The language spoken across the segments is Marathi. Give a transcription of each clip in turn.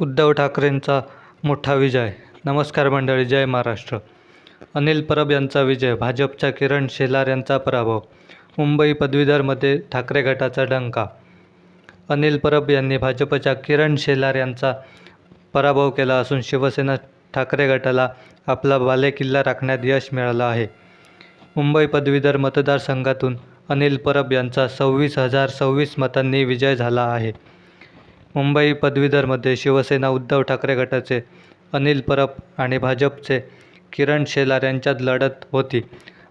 उद्धव ठाकरेंचा मोठा विजय. नमस्कार मंडळी जय महाराष्ट्र. अनिल परब यांचा विजय भाजपच्या किरण शेलार यांचा पराभव मुंबई पदवीधरमध्ये ठाकरे गटाचा डंका. अनिल परब यांनी भाजपच्या किरण शेलार यांचा पराभव केला असून शिवसेना ठाकरे गटाला आपला बालेकिल्ला राखण्यात यश मिळालं आहे. मुंबई पदवीधर मतदारसंघातून अनिल परब यांचा सव्वीस हजार सव्वीस मतांनी विजय झाला आहे. मुंबई पदवीधरमध्ये शिवसेना उद्धव ठाकरे गटाचे अनिल परब आणि भाजपचे किरण शेलार यांच्यात लढत होती.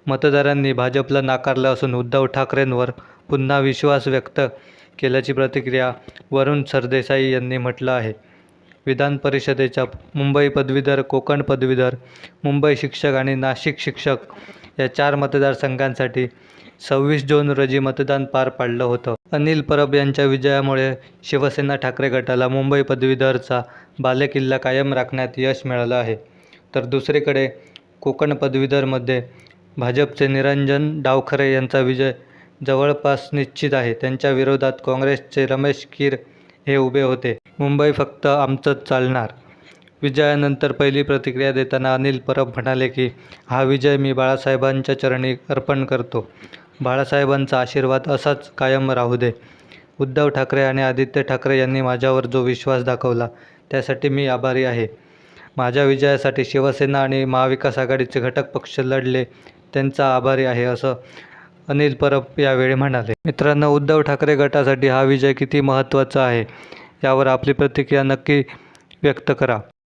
मतदारांनी भाजपला नाकारलं असून उद्धव ठाकरेंवर पुन्हा विश्वास व्यक्त केल्याची प्रतिक्रिया वरुण सरदेसाई यांनी म्हटलं आहे. विधान परिषदेच्या मुंबई पदवीधर कोकण पदवीधर मुंबई शिक्षक आणि नाशिक शिक्षक या चार मतदारसंघांसाठी सव्वीस जून रोजी मतदान पार पाडलं होतं. अनिल परब यांच्या विजयामुळे शिवसेना ठाकरे गटाला मुंबई पदवीधरचा बालेकिल्ला कायम राखण्यात यश मिळालं आहे. तर दुसरीकडे कोकण पदवीधरमध्ये भाजपचे निरंजन डावखरे यांचा विजय जवळपास निश्चित आहे. त्यांच्या विरोधात काँग्रेसचे रमेश कीर हे उभे होते. मुंबई फक्त आमचंच चालणार. विजयानंतर पहिली प्रतिक्रिया देताना अनिल परब म्हणाले की हा विजय मी बाळासाहेबांच्या चरणी अर्पण करतो. बाळासाहेबांचा आशीर्वाद असाच कायम राहू दे. उद्धव ठाकरे आणि आदित्य ठाकरे यांनी माझ्यावर जो विश्वास दाखवला त्यासाठी मी आभारी आहे. माझ्या विजयासाठी शिवसेना आणि महाविकास आघाडीचे घटक पक्ष लढले त्यांचा आभारी आहे असं अनिल परब यावेळी म्हणाले. मित्रांनो उद्धव ठाकरे गटासाठी हा विजय किती महत्त्वाचा आहे यावर आपली प्रतिक्रिया नक्की व्यक्त करा.